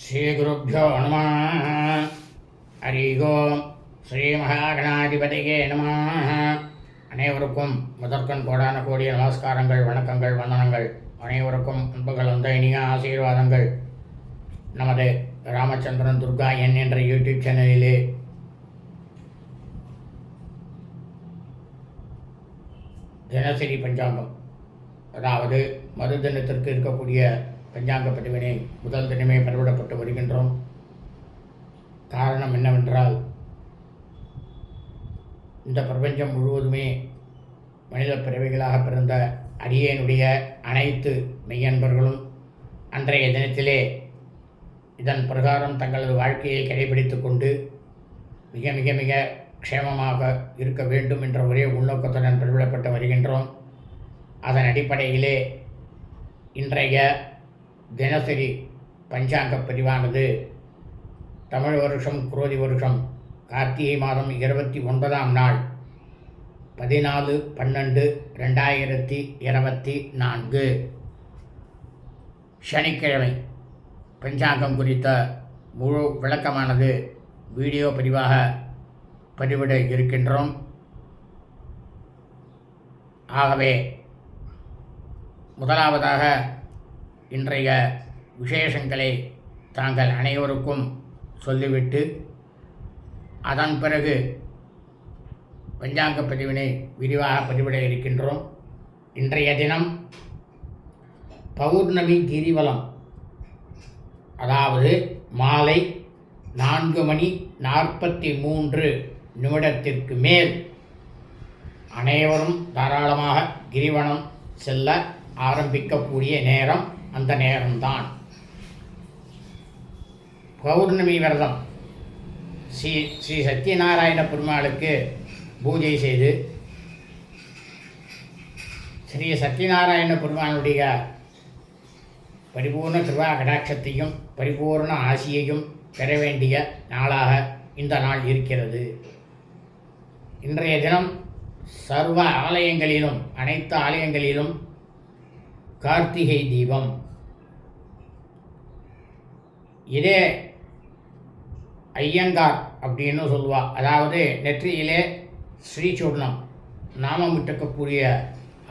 ஸ்ரீகுருப்போ நம. ஹரி ஓம் ஸ்ரீ மகாகணாதிபதியே நம. அனைவருக்கும் முதற்கண் கோடான கோடிய நமஸ்காரங்கள் வணக்கங்கள் வந்தனங்கள். அனைவருக்கும் அன்புகள் வந்த இனிய ஆசீர்வாதங்கள். நமது ராமச்சந்திரன் துர்கா என் என்ற யூடியூப் சேனலிலே தினசரி பஞ்சாங்கம். அதாவது மறு தினத்திற்கு இருக்கக்கூடிய பஞ்சாங்க பதிவினை முதல் தினமே பதிவிடப்பட்டு வருகின்றோம். காரணம் என்னவென்றால் இந்த பிரபஞ்சம் முழுவதுமே மனித பிறவிகளாக பிறந்த அடியேனுடைய அனைத்து மெய்யன்பர்களும் அன்றைய தினத்திலே இதன் பிரகாரம் தங்களது வாழ்க்கையை கடைபிடித்து கொண்டு மிக மிக மிக க்ஷேமமாக இருக்க வேண்டும் என்ற ஒரே உள்நோக்கத்துடன் பிறவிடப்பட்டு வருகின்றோம். அதன் அடிப்படையிலே இன்றைய தினசரி பஞ்சாங்க பதிவானது. தமிழ் வருஷம் குரோதி வருஷம் கார்த்திகை மாதம் இருபத்தி ஒன்பதாம் நாள் பதினாலு பன்னெண்டு ரெண்டாயிரத்தி இருபத்தி நான்கு. சனிக்கிழமை பஞ்சாங்கம் குறித்த முழு விளக்கமானது வீடியோ பதிவாக பதிவிட இருக்கின்றோம். ஆகவே முதலாவதாக இன்றைய விசேஷங்களை தாங்கள் அனைவருக்கும் சொல்லிவிட்டு அதன் பிறகு பஞ்சாங்க பதிவினை விரிவாக பதிவிட இருக்கின்றோம். இன்றைய தினம் பௌர்ணமி கிரிவலம் அதாவது மாலை நான்கு மணி நாற்பத்தி மூன்று நிமிடத்திற்கு மேல் அனைவரும் தாராளமாக கிரிவனம் செல்ல ஆரம்பிக்கக்கூடிய நேரம் அந்த நேரம்தான். பௌர்ணமி விரதம். ஸ்ரீ ஸ்ரீ சத்யநாராயண பெருமாளுக்கு பூஜை செய்து ஸ்ரீ சத்யநாராயண பெருமானுடைய பரிபூர்ண கிருபா கடாட்சத்தையும் பரிபூர்ண ஆசியையும் பெற வேண்டிய நாளாக இந்த நாள் இருக்கிறது. இன்றைய தினம் சர்வ ஆலயங்களிலும் அனைத்து ஆலயங்களிலும் கார்த்திகை தீபம். இதே ஐயங்கார் அப்படின்னு சொல்லுவாள் அதாவது நெற்றியிலே ஸ்ரீசூர்ணம் நாமம்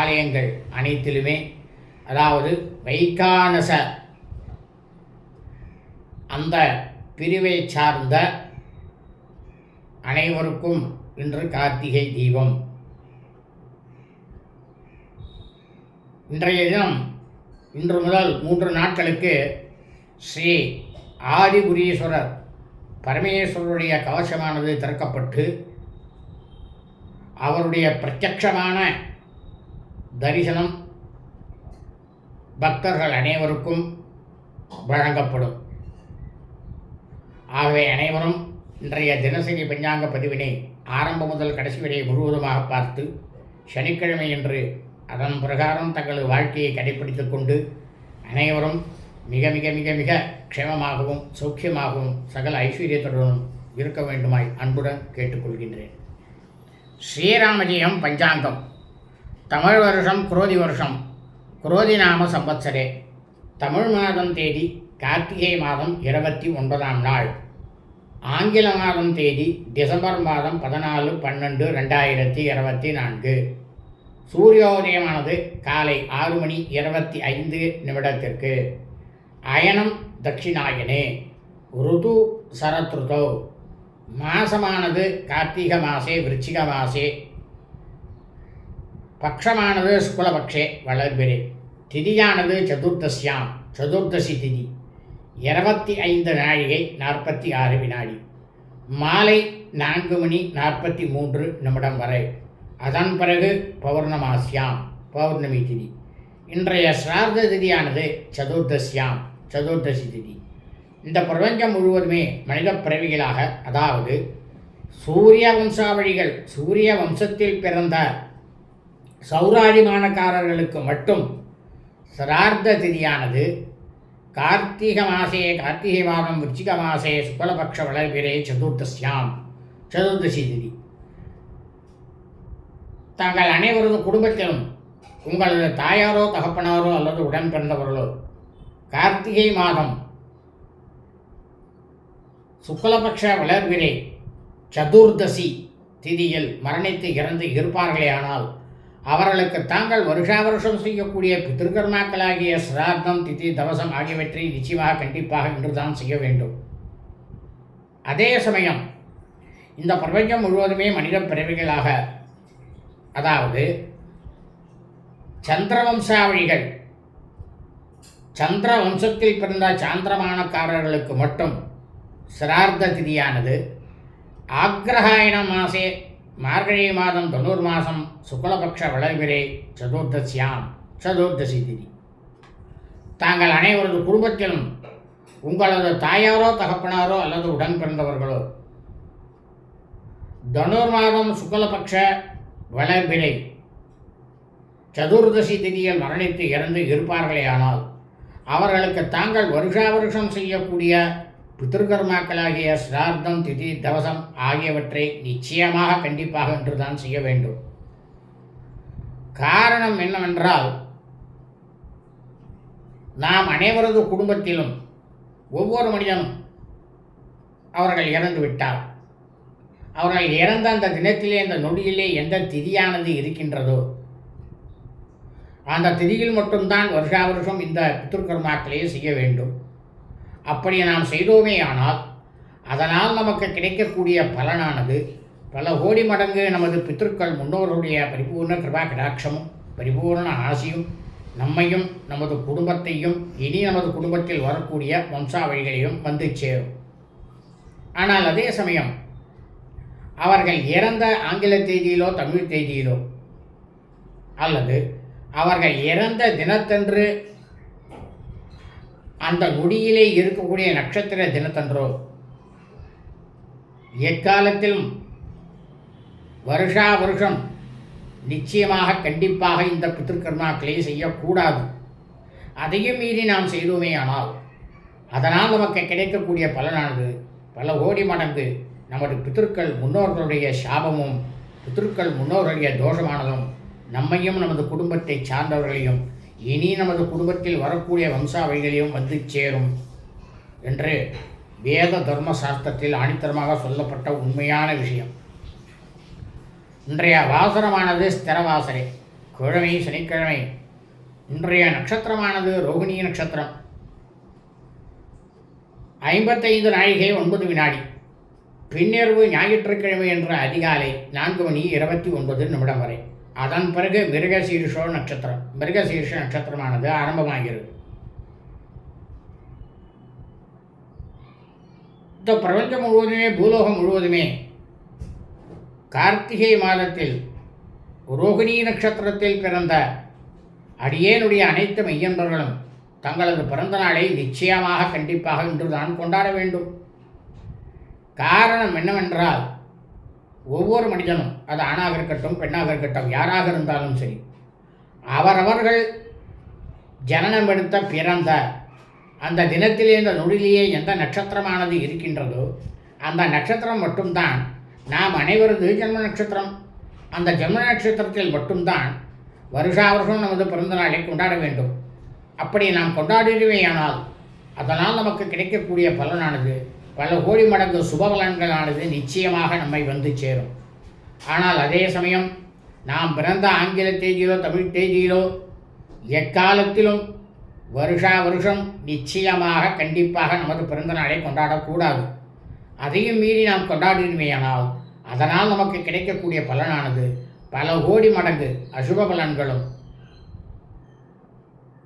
ஆலயங்கள் அனைத்திலுமே அதாவது வைகானச அந்த பிரிவை சார்ந்த அனைவருக்கும் இன்று கார்த்திகை தீபம். இன்றைய தினம் இன்று முதல் மூன்று நாட்களுக்கு ஸ்ரீ ஆதிபுரீஸ்வரர் பரமேஸ்வரருடைய கவசமானது திறக்கப்பட்டு அவருடைய பிரத்யட்சமான தரிசனம் பக்தர்கள் அனைவருக்கும் வழங்கப்படும். ஆகவே அனைவரும் இன்றைய தினசரி பஞ்சாங்க பதிவினை ஆரம்பம் முதல் கடைசி வரை முழுவதுமாக பார்த்து சனிக்கிழமை என்று அதன் பிரகாரம் தங்களது வாழ்க்கையை கடைபிடித்துக் கொண்டு அனைவரும் மிக மிக மிக மிக க்ஷேமமாகவும் சௌக்கியமாகவும் சகல ஐஸ்வர்யத்துடனும் இருக்க வேண்டுமாய் அன்புடன் கேட்டுக்கொள்கின்றேன். ஸ்ரீராமஜெயம் பஞ்சாங்கம். தமிழ் வருஷம் குரோதி வருஷம். குரோதி நாம சம்பத்சரே தமிழ் மாதம் தேதி கார்த்திகை மாதம் இருபத்தி ஒன்பதாம் நாள். ஆங்கில மாதம் தேதி டிசம்பர் மாதம் பதினாலு பன்னெண்டு ரெண்டாயிரத்தி இருபத்தி நான்கு. சூரியோதயமானது காலை ஆறு மணி இருபத்தி ஐந்து நிமிடத்திற்கு. அயனம் தட்சிணாயனே. ருது சரத்ருதோ. மாசமானது கார்த்திக மாசே விருச்சிக மாசே. பக்ஷமானது சுக்லபக்ஷே வளர்பிரே திதியானது சதுர்தசியாம் சதுர்தசி திதி. இருபத்தி ஐந்து நாழிகை நாற்பத்தி ஆறு வினாடி. மாலை நான்கு மணி நாற்பத்தி மூன்று நிமிடம் வரை. அதன் பிறகு பௌர்ணமாசியாம் பௌர்ணமி திதி. இன்றைய சிரார்த்த திதியானது சதுர்தசியாம். சதுர்தசி திதி இந்த பிரபஞ்சம் முழுவதுமே மனித பிறவிகளாக அதாவது சூரிய வம்சாவழிகள் சூரிய வம்சத்தில் பிறந்த சௌராதிமானக்காரர்களுக்கு மட்டும் சிரார்த்த திதியானது கார்த்திக மாசே கார்த்திகை மாதம் விருச்சிக மாசே சுக்லபக்ஷ வளர்பிரே சதுர்தசியாம் சதுர்தசி திதி தாங்கள் அனைவரது குடும்பத்திலும் உங்களது தாயாரோ தகப்பனாரோ அல்லது உடன் பிறந்தவர்களோ கார்த்திகை மாதம். சுக்லபக்ஷ வளர்வினை சதுர்தசி திதியில் மரணித்து இறந்து இருப்பார்களேயானால் அவர்களுக்கு தாங்கள் வருஷா வருஷம் செய்யக்கூடிய பித்திருக்கர்மாக்களாகிய சிரார்த்தம் திதி தவசம் ஆகியவற்றை நிச்சயமாக கண்டிப்பாக இன்றுதான் செய்ய வேண்டும். அதே சமயம் இந்த பிரபஞ்சம் முழுவதுமே மனித பிறவிகளாக அதாவது சந்திரவம்சாவழிகள் சந்திர வம்சத்தில் பிறந்த சாந்திரமானக்காரர்களுக்கு மட்டும் சிரார்த்த திதியானது ஆக்ரஹாயண மாசே மார்கழி மாதம் தொண்ணூறு மாதம் சுக்லபக்ஷ வளர்பிரே சதுர்தசியாம் சதுர்தசி திதி. தாங்கள் அனைவரது குடும்பத்திலும் உங்களது தாயாரோ தகப்பனாரோ அல்லது உடன் பிறந்தவர்களோ தனுர் மாதம் சுக்லபக்ஷ வளர்பிரை சதுர்தசி திதியில் மரணித்து இறந்து இருப்பார்களேயானால் அவர்களுக்கு தாங்கள் வருஷா வருஷம் செய்யக்கூடிய பித்திருக்கர்மாக்களாகிய சிரார்த்தம் திதி தவசம் ஆகியவற்றை நிச்சயமாக கண்டிப்பாக என்றுதான் செய்ய வேண்டும். காரணம் என்னவென்றால் நாம் அனைவரது குடும்பத்திலும் ஒவ்வொரு மனிதனும் அவர்கள் இறந்து விட்டார் அவர்கள் இறந்த அந்த தினத்திலே அந்த நொடியிலே எந்த திதியானது இருக்கின்றதோ அந்த திதியில் மட்டும்தான் வருஷா வருஷம் இந்த பித்திருக்கர்மாக்களையே செய்ய வேண்டும். அப்படி நாம் செய்தோமே ஆனால் அதனால் நமக்கு கிடைக்கக்கூடிய பலனானது பல கோடி மடங்கு நமது பித்திருக்கள் முன்னோர்களுடைய பரிபூர்ண கிருபா கடாட்சமும் பரிபூர்ண ஆசியும் நம்மையும் நமது குடும்பத்தையும் இனி நமது குடும்பத்தில் வரக்கூடிய வம்சாவழிகளையும் வந்து சேரும். ஆனால் அதே சமயம் அவர்கள் இறந்த ஆங்கில தேதியிலோ தமிழ் தேதியிலோ அல்லது அவர்கள் இறந்த தினத்தன்று அந்த நொடியிலே இருக்கக்கூடிய நட்சத்திர தினத்தன்றோ எக்காலத்திலும் வருஷா வருஷம் நிச்சயமாக கண்டிப்பாக இந்த பித்திருக்கர்மாக்களை செய்யக்கூடாது. அதையும் மீறி நாம் செய்தோமே ஆனால் அதனால் நமக்கு கிடைக்கக்கூடிய பலனானது பல கோடி மடங்கு நமது பித்திருக்கள் முன்னோர்களுடைய சாபமும் பித்திருக்கள் முன்னோர்களுடைய தோஷமானதும் நம்மையும் நமது குடும்பத்தை சார்ந்தவர்களையும் இனி நமது குடும்பத்தில் வரக்கூடிய வம்சாவளிகளையும் வந்து சேரும் என்று வேத தர்ம சாஸ்திரத்தில் ஆணித்தரமாக சொல்லப்பட்ட உண்மையான விஷயம். இன்றைய வாசனமானது ஸ்திரவாசரை கிழமை சனிக்கிழமை. இன்றைய நட்சத்திரமானது ரோகிணி நட்சத்திரம். ஐம்பத்தைந்து நாழிகை ஒன்பது வினாடி. பின்னிரவு ஞாயிற்றுக்கிழமை என்ற அதிகாலை நான்கு மணி இருபத்தி ஒன்பது நிமிடம் வரை. அதன் பிறகு மிருகசீர்ஷோ நட்சத்திரம். மிருகசீர்ஷ நட்சத்திரமானது ஆரம்பமாகிறது. இந்த பிரபஞ்சம் முழுவதுமே பூலோகம் முழுவதுமே கார்த்திகை மாதத்தில் ரோகிணி நட்சத்திரத்தில் பிறந்த அடியேனுடைய அனைத்து மையன்பர்களும் தங்களது பிறந்த நாளை நிச்சயமாக கண்டிப்பாக இன்றுதான் கொண்டாட வேண்டும். காரணம் என்னவென்றால் ஒவ்வொரு மனிதனும் அது ஆணாக இருக்கட்டும் பெண்ணாக இருக்கட்டும் யாராக இருந்தாலும் சரி அவரவர்கள் ஜனனம் எடுத்த பிறந்த அந்த தினத்திலே இந்த நொடியிலேயே எந்த நட்சத்திரமானது இருக்கின்றதோ அந்த நட்சத்திரம் மட்டும்தான். நாம் அனைவரது ஜென்ம நட்சத்திரம். அந்த ஜென்ம நட்சத்திரத்தில் மட்டும்தான் வருஷா வருஷம் நமது பிறந்த நாளை கொண்டாட வேண்டும். அப்படி நாம் கொண்டாடுவேயானால் அதனால் நமக்கு கிடைக்கக்கூடிய பலனானது பல கோடி மடங்கு சுபபலன்களானது நிச்சயமாக நம்மை வந்து சேரும். ஆனால் அதே சமயம் நாம் பிறந்த ஆங்கில தேதியிலோ தமிழ் தேதியிலோ எக்காலத்திலும் வருஷா வருஷம் நிச்சயமாக கண்டிப்பாக நமது பிறந்த நாளை கொண்டாடக்கூடாது. அதையும் மீறி நாம் கொண்டாடினமையானால் அதனால் நமக்கு கிடைக்கக்கூடிய பலனானது பல கோடி மடங்கு அசுப பலன்களும்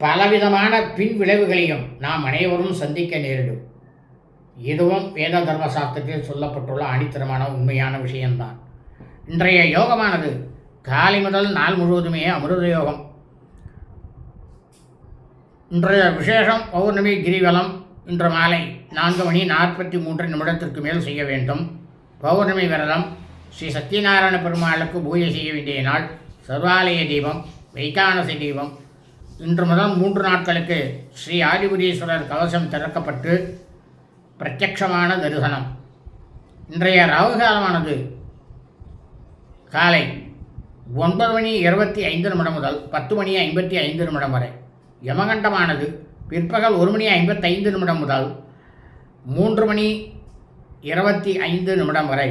பலவிதமான பின் விளைவுகளையும் நாம் அனைவரும் சந்திக்க நேரிடும். இதுவும் வேத தர்ம சாஸ்திரத்தில் சொல்லப்பட்டுள்ள அடித்தரமான உண்மையான விஷயம்தான். இன்றைய யோகமானது காலை முதல் நாள் முழுவதுமே அமிர்த யோகம். இன்றைய விசேஷம் பௌர்ணமி கிரிவலம் இன்று மாலை நான்கு மணி நாற்பத்தி மூன்று நிமிடத்திற்கு மேல் செய்ய வேண்டும். பௌர்ணமி விரதம் ஸ்ரீ சத்யநாராயண பெருமாளுக்கு பூஜை செய்ய வேண்டிய நாள். சர்வாலய தீபம் வைகானசி தீபம். இன்று முதல் மூன்று நாட்களுக்கு ஸ்ரீ ஆதிபுரீஸ்வரர் கவசம் திறக்கப்பட்டு பிரத்யக்ஷமான தரிசனம். இன்றைய ராகுகாலமானது காலை ஒன்பது மணி இருபத்தி ஐந்து நிமிடம் முதல் பத்து மணி ஐம்பத்தி ஐந்து நிமிடம் வரை. யமகண்டமானது பிற்பகல் ஒரு மணி ஐம்பத்தைந்து நிமிடம் முதல் மூன்று மணி இருபத்தி ஐந்து நிமிடம் வரை.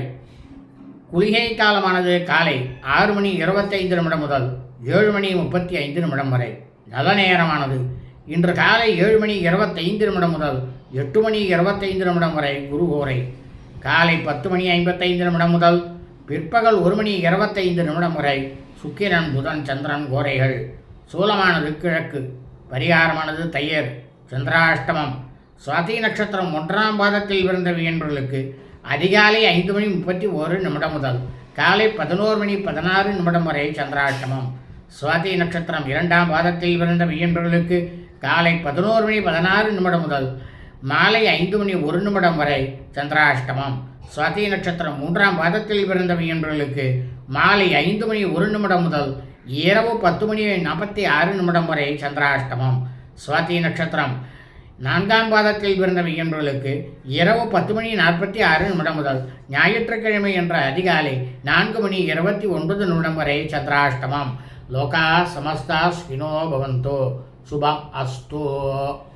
குளிகை காலமானது காலை ஆறு மணி இருபத்தைந்து நிமிடம் முதல் ஏழு மணி முப்பத்தி ஐந்து நிமிடம் வரை. நல்ல நேரமானது இன்று காலை ஏழு மணி இருபத்தைந்து நிமிடம் முதல் எட்டு மணி இருபத்தைந்து நிமிடம் வரை குரு ஓரை காலை பத்து மணி ஐம்பத்தைந்து நிமிடம் முதல் பிற்பகல் ஒரு மணி இருபத்தைந்து நிமிடம் வரை சுக்கிரன் புதன் சந்திரன் கோரைகள். சூலமானது கிழக்கு பரிகாரமானது தையர் சந்திராஷ்டமம். சுவாதி நட்சத்திரம் ஒன்றாம் பாதத்தில் பிறந்த வியன்பர்களுக்கு அதிகாலை ஐந்து மணி முப்பத்தி ஒரு நிமிடம் முதல் காலை பதினோரு மணி பதினாறு நிமிடம் வரை சந்திராஷ்டமம். சுவாதி நட்சத்திரம் இரண்டாம் பாதத்தில் பிறந்த வியன்பர்களுக்கு காலை பதினோரு மணி பதினாறு நிமிடம் முதல் மாலை ஐந்து மணி ஒரு நிமிடம் வரை சந்திராஷ்டமம். சுவாதி நட்சத்திரம் மூன்றாம் பாதத்தில் பிறந்தவையன்றவர்களுக்கு மாலை ஐந்து மணி ஒரு நிமிடம் முதல் இரவு பத்து மணி நாற்பத்தி ஆறு நிமிடம் வரை சந்திராஷ்டமம். சுவாதி நட்சத்திரம் நான்காம் பாதத்தில் பிறந்தவையன்றவர்களுக்கு இரவு பத்து மணி நாற்பத்தி ஆறு நிமிடம் முதல் ஞாயிற்றுக்கிழமை என்ற அதிகாலை நான்கு மணி இருபத்தி ஒன்பது நிமிடம் வரை சந்திராஷ்டமம். லோகா சமஸ்தா ஸ்வினோ பவந்தோ. Suba Astor.